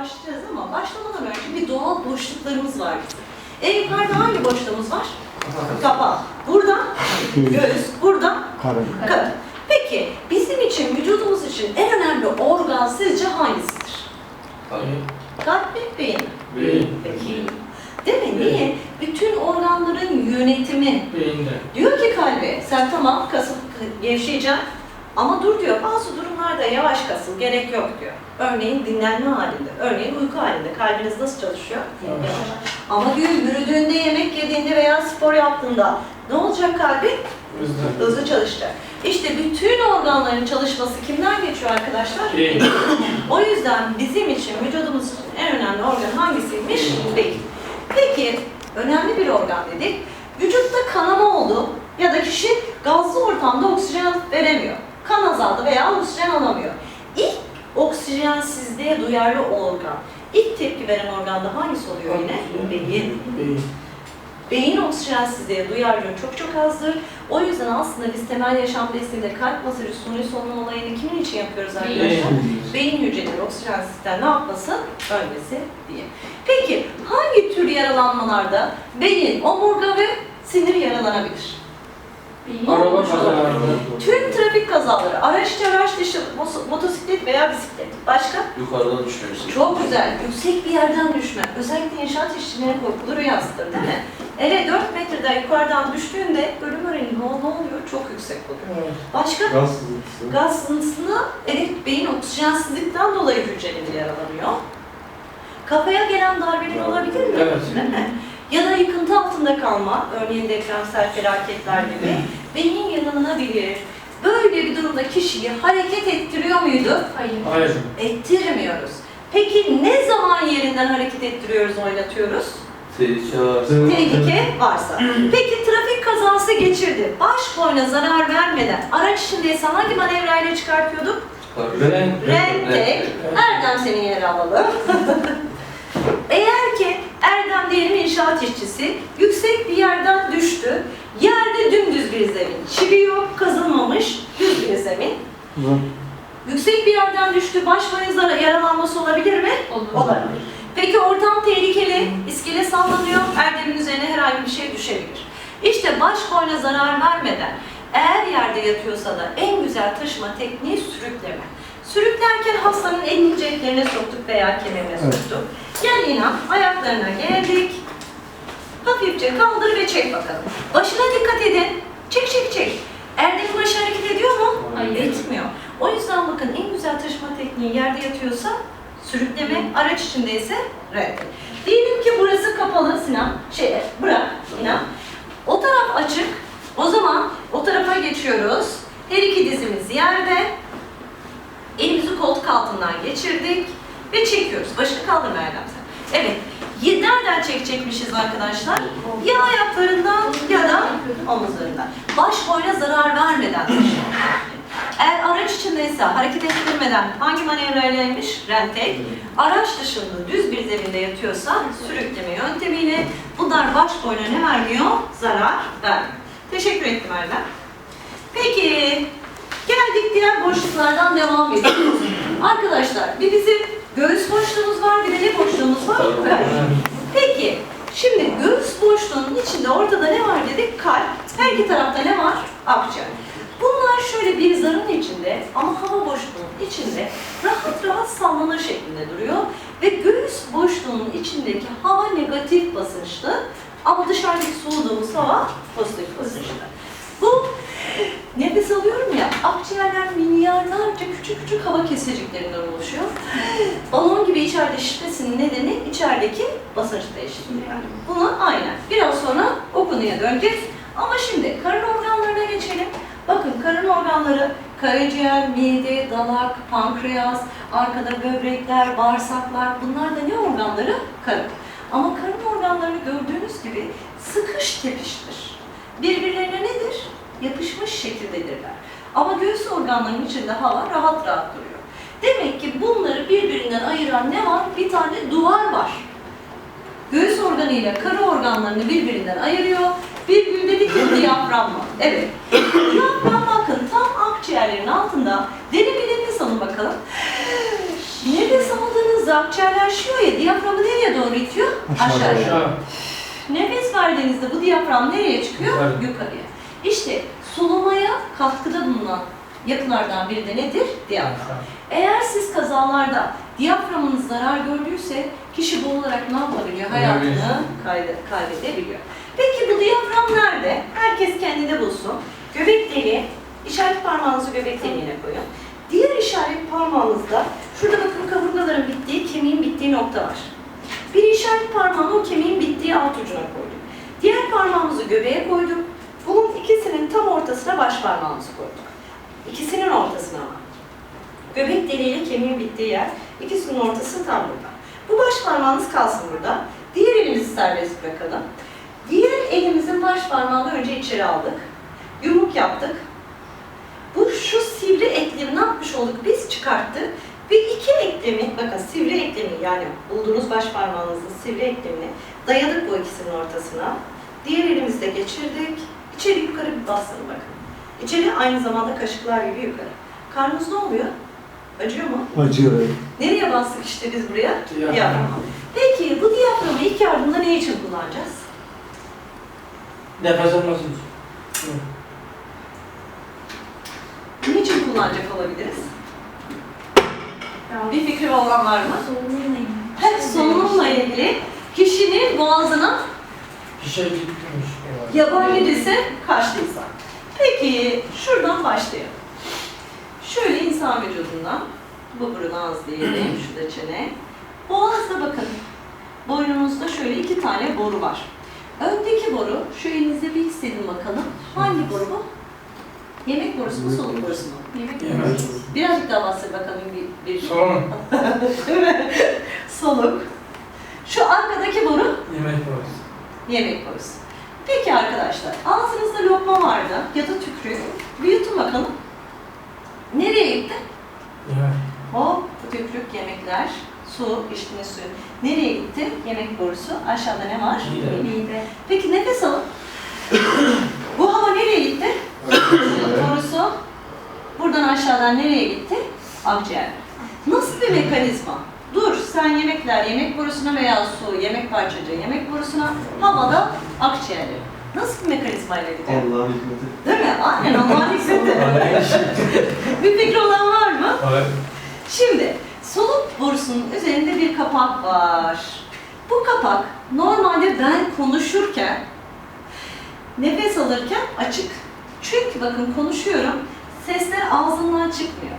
başlayacağız ama başlamadan önce bir doğal boşluklarımız var bizim. En yukarıda hangi boşluğumuz var? Kapak. Burada göğüs, burada Karın. karın. Peki bizim için, vücudumuz için en önemli organ sizce hangisidir? Kalp mi, beyin mi? Beyin. Peki. Değil mi? Niye? Bütün organların yönetimi Beyinde. Diyor ki kalbe, sen tamam kasıp gevşeyeceksin ama dur diyor, bazı durumlarda yavaş kasıl, gerek yok diyor. Örneğin dinlenme halinde, örneğin uyku halinde kalbiniz nasıl çalışıyor? Ama diyor yürüdüğünde, yemek yediğinde veya spor yaptığında ne olacak kalbin? Hızlı. Hızlı çalışacak. İşte bütün organların çalışması kimden geçiyor arkadaşlar? Beyin. O yüzden bizim için, vücudumuz için en önemli organ hangisiymiş? Beyin. Peki, önemli bir organ dedik. Vücutta kanama oldu ya da kişi gazlı ortamda oksijen veremiyor. Kan azaldı veya oksijen alamıyor. İlk oksijensizliğe duyarlı organ, ilk tepki veren organ da hangisi oluyor yine? Beyin. Beyin. Beyin oksijensizliğe duyarlılığı çok çok azdır. O yüzden aslında biz temel yaşam desteğinde kalp masajı, suni solunum olayını kimin için yapıyoruz arkadaşlar? Beyin. Beyin hücreleri oksijensizlikten ne yapmasın? Ölmesin diye. Peki hangi tür yaralanmalarda beyin, omurga ve sinir yaralanabilir? Araba kazaları. Tüm trafik kazaları, araç içi, araç dışı, mos- motosiklet veya bisiklet. Başka? Yukarıdan düşmesi. Çok güzel. Yüksek bir yerden düşme. Özellikle inşaat işçilerinin korkulu rüyasıdır değil mi? Eve 4 metreden yukarıdan düştüğünde ölüm oranı ne, ne oluyor? Çok yüksek oluyor. Başka? Gaz sızıntısı. Gaz sızıntısına evet beyin oksijensizlikten dolayı hücreleri yaralanıyor. Kafaya gelen darbeler olabilir mi? Evet. Değil mi? Ya da yıkıntı altında kalma, örneğin depremsel felaketler gibi beyin yanılabilir. Böyle bir durumda kişiyi hareket ettiriyor muydu? Hayır. Ettirmiyoruz. Peki ne zaman yerinden hareket ettiriyoruz, oynatıyoruz? Tehlike var. Tehlike varsa. Peki trafik kazası geçirdi. Baş boyuna zarar vermeden araç içindeyse hangi manevrayla çıkartıyorduk? Ren. Rentek. Erdem senin yer alalım. Eğer ki Erdem diyelim inşaat işçisi yüksek bir yerden düştü. Yerde dümdüz bir zemin. Çivi yok, kazılmamış düz bir zemin. Yüksek bir yerden düştü, baş boyu zara- yaralanması olabilir mi? Olabilir. Peki ortam tehlikeli, iskele sallanıyor, Erdem'in üzerine herhangi bir şey düşebilir. İşte baş boyuna zarar vermeden eğer yerde yatıyorsa da en güzel taşıma tekniği sürükleme. Sürüklerken hastanın elini ceplerine soktuk veya kemerine Evet. soktuk. Gel inan, ayaklarına geldik. Hafifçe kaldır ve çek bakalım. Başına dikkat edin. Çek çek çek. Erdem'in başı hareket ediyor mu? Hayır. Etmiyor. O yüzden bakın en güzel taşıma tekniği yerde yatıyorsa sürükleme, araç içindeyse red. Diyelim ki burası kapalı Sinan, şey bırak Sinan. O taraf açık. O zaman o tarafa geçiyoruz. Her iki dizimiz yerde. Elimizi koltuk altından geçirdik ve çekiyoruz. Başını kaldırma Erdem sen. Evet. Nereden çekecekmişiz arkadaşlar? Ya ayaklarından ya da omuzlarından. Baş boyuna zarar vermeden Eğer araç içindeyse hareket ettirmeden hangi manevraylaymış? Rentek. Araç dışında düz bir zeminde yatıyorsa sürükleme yöntemiyle bunlar baş boyuna ne vermiyor? Zarar vermiyor. Teşekkür ettim Erdem. Peki, geldik diğer boşluklardan devam ediyoruz. Arkadaşlar, bir bizim göğüs boşluğumuz var, bir de ne boşluğumuz var? Peki, şimdi göğüs boşluğunun içinde ortada ne var dedik? Kalp. Her iki tarafta ne var? Akciğer. Bunlar şöyle bir zarın içinde ama hava boşluğunun içinde rahat rahat sallanır şeklinde duruyor. Ve göğüs boşluğunun içindeki hava negatif basınçlı ama dışarıdaki soluduğumuz hava pozitif basınçlı. Bu nefes alıyorum akciğerler milyarlarca küçük küçük hava keseciklerinden oluşuyor. Balon gibi içeride şişmesinin nedeni içerideki basınç değişikliği. Bunu aynen. Biraz sonra o konuya döneceğiz. Ama şimdi karın organlarına geçelim. Bakın karın organları karaciğer, mide, dalak, pankreas, arkada böbrekler, bağırsaklar bunlar da ne organları? Karın. Ama karın organlarını gördüğünüz gibi sıkış tepiştir. Birbirlerine nedir? Yapışmış şekildedirler. Ama göğüs organlarının içinde hava rahat rahat duruyor. Demek ki bunları birbirinden ayıran ne var? Bir tane duvar var. Göğüs organı ile karı organlarını birbirinden ayırıyor. Bir gün dedik ya diyafram var. Evet. Diyafram bakın tam akciğerlerin altında. Derin bir nefes alın bakalım. Nefes aldığınızda akciğerler şişiyor ya, diyaframı nereye doğru itiyor? Aşağıya. Aşağı. Nefes verdiğinizde bu diyafram nereye çıkıyor? Yukarı. Yukarıya. İşte solumaya katkıda bulunan yapılardan biri de nedir? Diyafram. Eğer siz kazalarda diyaframınız zarar gördüyse kişi bu olarak ne yapabiliyor? Hayatını kayde- kaybedebiliyor. Peki bu diyafram nerede? Herkes kendinde bulsun. Göbek deliği, işaret parmağınızı göbek deliğine koyun. Diğer işaret parmağınızda, şurada bakın kaburgaların bittiği, kemiğin bittiği nokta var. Bir işaret parmağını o kemiğin bittiği alt ucuna koyduk. Diğer parmağımızı göbeğe koyduk. Bunun ikisinin tam ortasına baş parmağımızı koyduk. İkisinin ortasına ama. Göbek deliğiyle kemiğin bittiği yer. İkisinin ortası tam burada. Bu baş parmağınız kalsın burada. Diğer elimizi serbest bırakalım. Diğer elimizin baş parmağını önce içeri aldık. Yumruk yaptık. Bu şu sivri eklemi ne yapmış olduk? Biz çıkarttık. Ve iki eklemi, bakın sivri eklemi yani bulduğunuz baş parmağınızın sivri eklemini dayadık bu ikisinin ortasına. Diğer elimizde geçirdik. İçeri yukarı bir bastırın bakın. İçeri aynı zamanda kaşıklar gibi yukarı. Karnınız ne oluyor? Acıyor mu? Acıyor. Nereye bastık işte biz buraya? Diyafram. Diyaframa. Peki bu diyaframı ilk yardımda ne için kullanacağız? Nefes alması için. Niçin kullanacak olabiliriz? Bir fikri olan var mı? Hep solunumla ilgili kişinin boğazına Şey gitmiş. yabancı dese kaçtıysa. Peki şuradan başlayalım. Şöyle insan vücudundan, bu burun ağız diyelim, şu da çene. Boğazda bakın, boynunuzda şöyle iki tane boru var. Öndeki boru, şu elinizde bir hissedin bakalım. Hangi boru bu? Yemek borusu mu, soluk borusu mu? Yemek Yemek. Birazcık daha bahset bakalım bir, bir mi? Soluk. Şu arkadaki boru Yemek burası. Yemek borusu. Peki arkadaşlar, ağzınızda lokma vardı ya da tükürük. Bir yutun bakalım. Nereye gitti? Yemek. Hop, tükürük, yemekler, su, içtiğiniz suyu. Nereye gitti? Yemek borusu. Aşağıda ne var? Mide. Mide. Peki nefes alın. Bu hava nereye gitti? borusu. Buradan aşağıdan nereye gitti? Akciğer. Nasıl bir mekanizma? Dur sen yemekler yemek borusuna veya su yemek parçacığı yemek borusuna havada akciğerleri. Nasıl bir mekanizmayla gidiyor? Allah'ın hikmeti. Değil mi? Aynen Allah'ın hikmeti. bir fikri olan var mı? Evet. Şimdi soluk borusunun üzerinde bir kapak var. Bu kapak normalde ben konuşurken, nefes alırken açık. Çünkü bakın konuşuyorum, sesler ağzımdan çıkmıyor.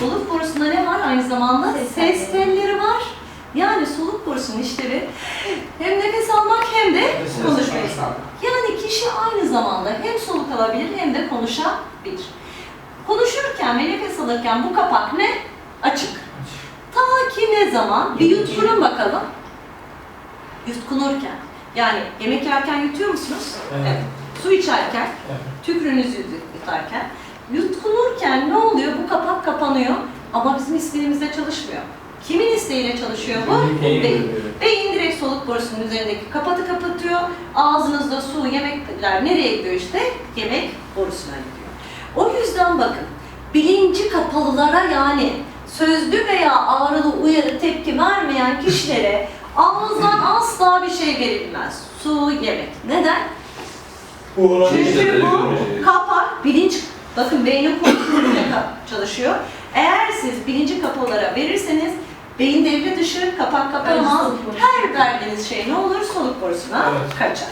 Soluk borusunda ne var aynı zamanda? Ses Ses telleri. var. Yani soluk borusunun işlevi hem nefes almak hem de sağlamak. Yani kişi aynı zamanda hem soluk alabilir hem de konuşabilir. Konuşurken ve nefes alırken bu kapak ne? Açık. Ta ki ne zaman? Bir yutkunun bakalım. Yutkunurken. Yani yemek yerken yutuyor musunuz? Evet. Su içerken, Evet. tükrünüzü yutarken. Yutkunurken ne oluyor? Bu kapak kapanıyor ama bizim isteğimizle çalışmıyor. Kimin isteğiyle çalışıyor bu? Beyin. Beyin. Beyin direkt soluk borusunun üzerindeki kapatı kapatıyor. Ağzınızda su, yemekler nereye gidiyor işte? Yemek borusuna gidiyor. O yüzden bakın, bilinci kapalılara yani sözlü veya ağrılı uyarı tepki vermeyen kişilere ağızdan asla bir şey verilmez. Su, yemek. Neden? Çünkü bu kapak bilinç, bakın beynin kontrolüyle çalışıyor. Eğer siz bilinci kapalılara verirseniz beyin devre dışı kapak kapanamaz. Her verdiğiniz şey ne olur? Soluk borusuna Evet. kaçar.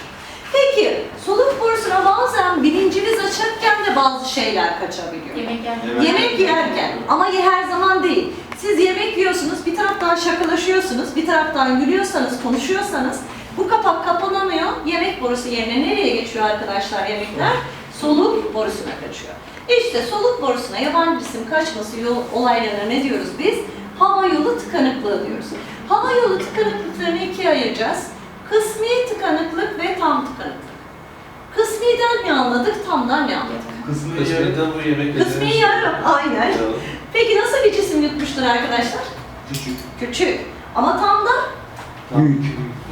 Peki soluk borusuna bazen bilinciniz açıkken de bazı şeyler kaçabiliyor. Yemek yerken. Evet. Yemek yerken ama her zaman değil. Siz yemek yiyorsunuz, bir taraftan şakalaşıyorsunuz, bir taraftan gülüyorsanız, konuşuyorsanız bu kapak kapanamıyor. Yemek borusu yerine nereye geçiyor arkadaşlar yemekler? Soluk borusuna kaçıyor. İşte soluk borusuna yabancı cisim kaçması yol, olaylarına ne diyoruz biz? Hava yolu tıkanıklığı diyoruz. Hava yolu tıkanıklıklarını ikiye ayıracağız. Kısmi tıkanıklık ve tam tıkanıklık. Kısmiden ne anladık, tamdan ne anladık? Kısmı yarı. Kısmetten bu yemek Kısmi yarım, aynen. Yarım. Peki nasıl bir cisim yutmuştur arkadaşlar? Küçük. Küçük. Ama tam da Büyük.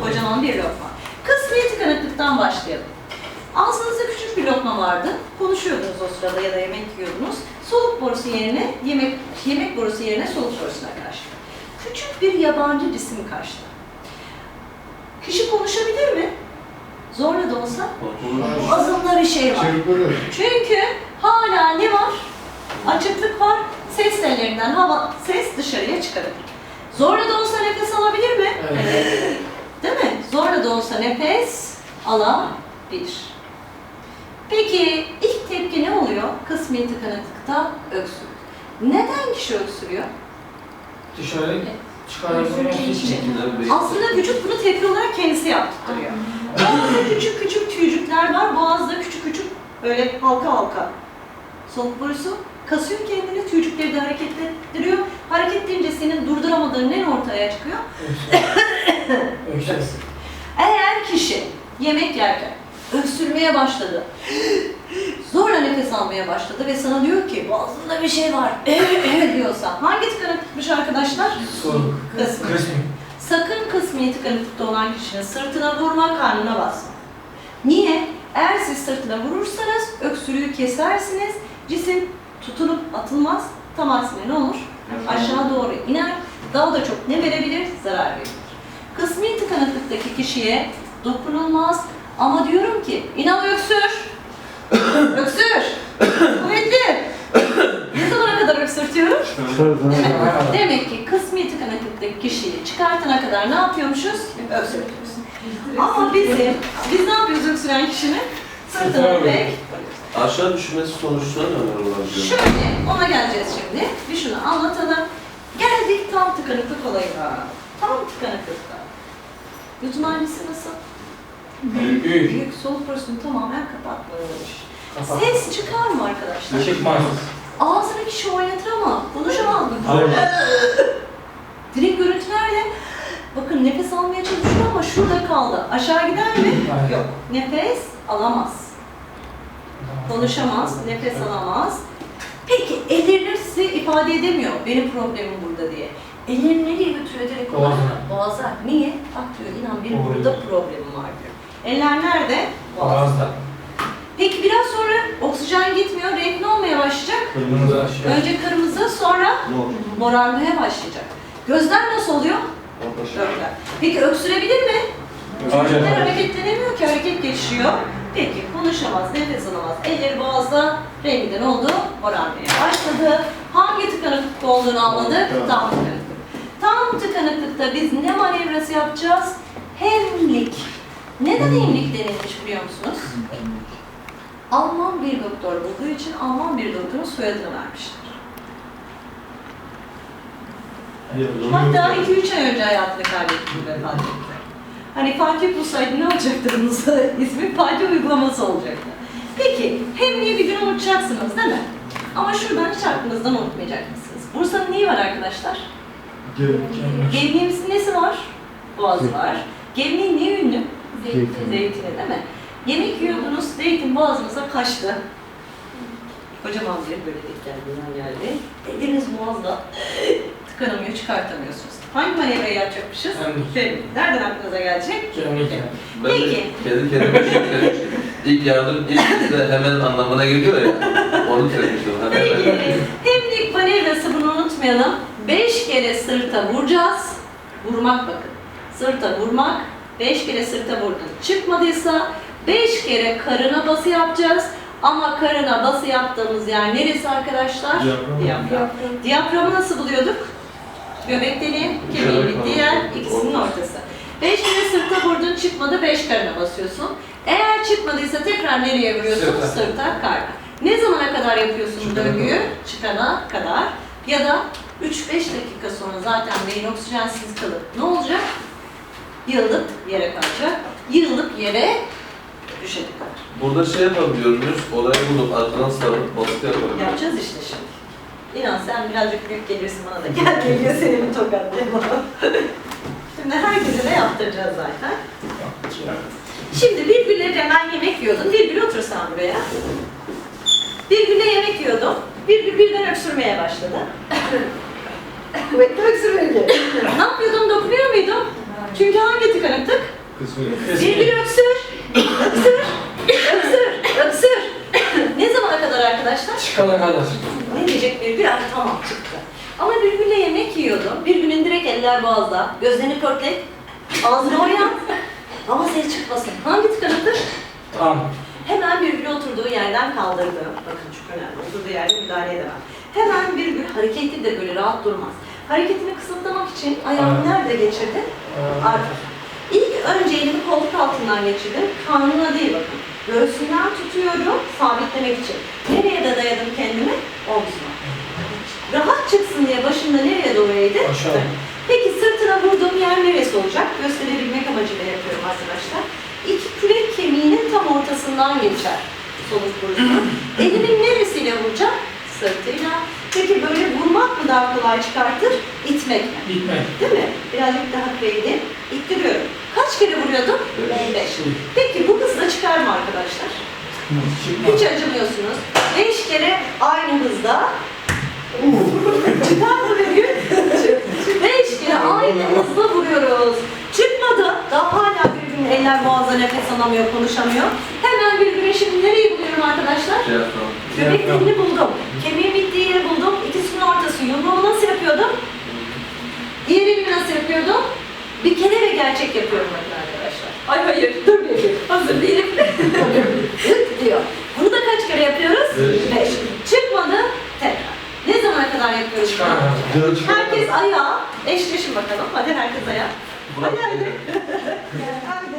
kocaman bir lokma. Kısmi tıkanıklıktan başlayalım. Ağzınızda küçük bir lokma vardı. Konuşuyordunuz o sırada ya da yemek yiyordunuz. Soluk borusu yerine yemek yemek borusu yerine soluk borusuna karşı. küçük bir yabancı cisim karşıda. Kişi konuşabilir mi? Zorla da olsa boğazında bir şey var. Çünkü hala ne var? Açıklık var. Ses tellerinden hava, ses dışarıya çıkarır. Zorla da olsa nefes alabilir mi? Evet. Değil mi? Zorla da olsa nefes alabilir. Peki ilk tepki ne oluyor? Kısmi tıkanıklıkta öksürük. Neden kişi öksürüyor? Dışarı çıkarabilmek için. Aslında vücut bunu tepki olarak kendisi yaptırıyor. Boğazda küçük küçük tüycükler var. Boğazda küçük küçük böyle halka halka. Soluk borusu kasıyor kendini, tüycükleri de hareketlettiriyor. Hareketlenince senin durduramadığın ne ortaya çıkıyor? Öksürük. Eğer kişi yemek yerken öksürmeye başladı, zorla nefes almaya başladı ve sana diyor ki boğazında bir şey var diyorsa hangi tıkanıklıkmış arkadaşlar? Soğuk. Kısmi. Kısmi. Sakın kısmi tıkanıklıkta olan kişinin sırtına vurma, karnına basma. Niye? Eğer siz sırtına vurursanız öksürüğü kesersiniz, cisim tutunup atılmaz, tam aksine ne olur? Aşağı doğru iner, daha da çok ne verebilir? Zarar verir. Kısmi tıkanıklıktaki kişiye dokunulmaz ama diyorum ki inan öksür. öksür. Kuvvetli. Ne zamana kadar öksürtüyorum? Demek ki kısmi tıkanıklıktaki kişiyi çıkartana kadar ne yapıyormuşuz? Öksürtüyoruz. Ama bizim, biz ne yapıyoruz öksüren kişinin? Sırtına pek. Aşağı düşmesi sonuçta ne olabilir? Şöyle, ona geleceğiz şimdi. Bir şunu anlatalım. Geldik tam tıkanıklık olayına. Tam tıkanıklıkta. Yutma annesi nasıl? Büyük. Büyük soluk borusunu tamamen kapatmış. Kapat. Ses çıkar mı arkadaşlar? Çıkmaz. Ağzını kişi oynatır ama konuşamaz mı? Hayır. Direkt görüntülerle bakın nefes almaya çalışıyor ama şurada kaldı. Aşağı gider mi? Hayır. Yok. Nefes alamaz. Konuşamaz, nefes alamaz. Peki ellerini size ifade edemiyor benim problemim burada diye. Ellerini nereye götürüyor direkt olarak? Boğaza. Niye? Bak diyor inan benim burada problemim var diyor. Eller nerede? Boğazda. Peki biraz sonra oksijen gitmiyor, renk ne olmaya başlayacak? Kırmızı aşağı. Önce kırmızı, sonra morarmaya başlayacak. Gözler nasıl oluyor? Gözler. Peki öksürebilir mi? Çocuklar hareketlenemiyor ki, hareket geçiyor. Peki konuşamaz, nefes alamaz. Elleri boğazda, rengi de ne oldu? Morarmaya başladı. Hangi tıkanıklıkta olduğunu anladık? Tam tıkanıklık. Tam tıkanıklıkta biz ne manevrası yapacağız? Hemlik. Neden hemlik denilmiş biliyor musunuz? Alman bir doktor bulduğu için Alman bir doktorun soyadını vermişler. Hatta 2-3 ay önce hayatını kaybetti vefat etti. Hani Fatih bulsaydı ne olacaktı bunun ismi? Fatih uygulaması olacaktı. Peki, hemliği bir gün unutacaksınız değil mi? Ama şuradan hiç aklınızdan unutmayacak mısınız? Bursa'nın neyi var arkadaşlar? Gevliğimizin nesi var? Boğazı var. Gevliğin niye ünlü? Zeytin. Zeytini değil mi? Yemek yiyordunuz, zeytin boğazınıza kaçtı. Kocaman bir böyle diklendiğinden geldi. Eliniz boğazda tıkanamıyor, çıkartamıyorsunuz. Hangi manevrayı yapacakmışız? Hemlik. Nereden aklınıza gelecek? Kemik. Ben de Peki. kendi kendime şey. İlk yardım ilk de hemen anlamına geliyor ya. Onu söylemiştim. Hemen Peki, hemen. hemlik manevrası bunu unutmayalım. Beş kere sırta vuracağız. Vurmak bakın. Sırta vurmak. Beş kere sırta vurdun. Çıkmadıysa beş kere karına bası yapacağız. Ama karına bası yaptığımız yer neresi arkadaşlar? Diyafram. Diyafram. Diyaframı nasıl buluyorduk? Göbek deliği, kemiğin bittiği yer, ikisinin ortası. Beş kere sırta vurdun çıkmadı, beş karına basıyorsun. Eğer çıkmadıysa tekrar nereye vuruyorsun? Sırta. Sırta, karna. Ne zamana kadar yapıyorsun Çıkana döngüyü? Çıkana kadar. Ya da 3-5 dakika sonra zaten beyin oksijensiz kalıp ne olacak? Yığılıp yere kalacak. Yığılıp yere düşecek. Burada şey yapabiliyor muyuz? Olayı bulup arkadan sarıp baskı yapabiliyoruz. Yapacağız işte şimdi. İnan sen birazcık büyük gelirsin bana da. Gel geliyor seni bir tokatlayalım. Şimdi herkese de yaptıracağız zaten. Şimdi Birgül'le hemen yemek yiyordun. Birgül otur sen buraya. Birgül'le yemek yiyordum. Birgül birden öksürmeye başladı. Kuvvetli öksür Birgül. ne yapıyordum? Dokunuyor muydum? Çünkü hangi tıkanıktık? Kısmı. Birgül öksür. Öksür. Öksür. Öksür. ne zamana kadar arkadaşlar? Çıkana kadar. Ne diyecek Birgül? Ah tamam çıktı. Ama Birgül'le yemek yiyordum. Birgül'ün direkt eller boğazda. Gözlerini pörtlet. Ağzını oynat. Ama ses çıkmasın. Hangi tıkanıktır? Tam. Hemen virgül oturduğu yerden kaldırdı. Bakın çok önemli. Oturduğu yerde müdahale edemem. Hemen virgül hareketlidir böyle rahat durmaz. Hareketini kısıtlamak için ayağını Evet. nerede geçirdi? Ee, Arka. İlk önce elimi koltuk altından geçirdim. Karnına değil bakın. Göğsünden tutuyorum sabitlemek için. Nereye de dayadım kendimi? Omzuma. Rahat çıksın diye başımda nereye doğru eğdi? Aşağı. Peki sırtına vurduğum yer neresi olacak? Gösterebilmek amacıyla yapıyorum arkadaşlar. İki kürek kemiğinin tam ortasından geçer soluk borusu. Elimin neresiyle vuracağım? Sırtıyla. Peki böyle vurmak mı daha kolay çıkartır? İtmek mi? Gitme. Değil mi? Birazcık daha kaydı. İttiriyorum. Kaç kere vuruyordum? Beş. Peki bu hızla çıkar mı arkadaşlar? Hiç acımıyorsunuz. Beş kere aynı hızda. Çıkar mı bir gün? Beş kere aynı hızla vuruyoruz. Çıkmadı. Daha hala birbirinin eller boğazda nefes alamıyor, konuşamıyor. Hemen birbirine şimdi nereyi buluyorum arkadaşlar? Şey Göbek deliğini buldum. Kemiğin bittiği yeri buldum. İkisinin ortası yumruğu nasıl yapıyordum? Diğer elimi nasıl yapıyordum? Bir kere ve gerçek yapıyorum bakın arkadaşlar. Ay hayır, dur bir. Hazır değilim. Hıt diyor. Bunu da kaç kere yapıyoruz? Beş. Beş. Çıkmadı, tekrar. Ne zamana kadar yapıyoruz? Çıkar. Herkes ayağa. Eşleşin bakalım. Hadi herkes ayağa. Burak Hadi hadi.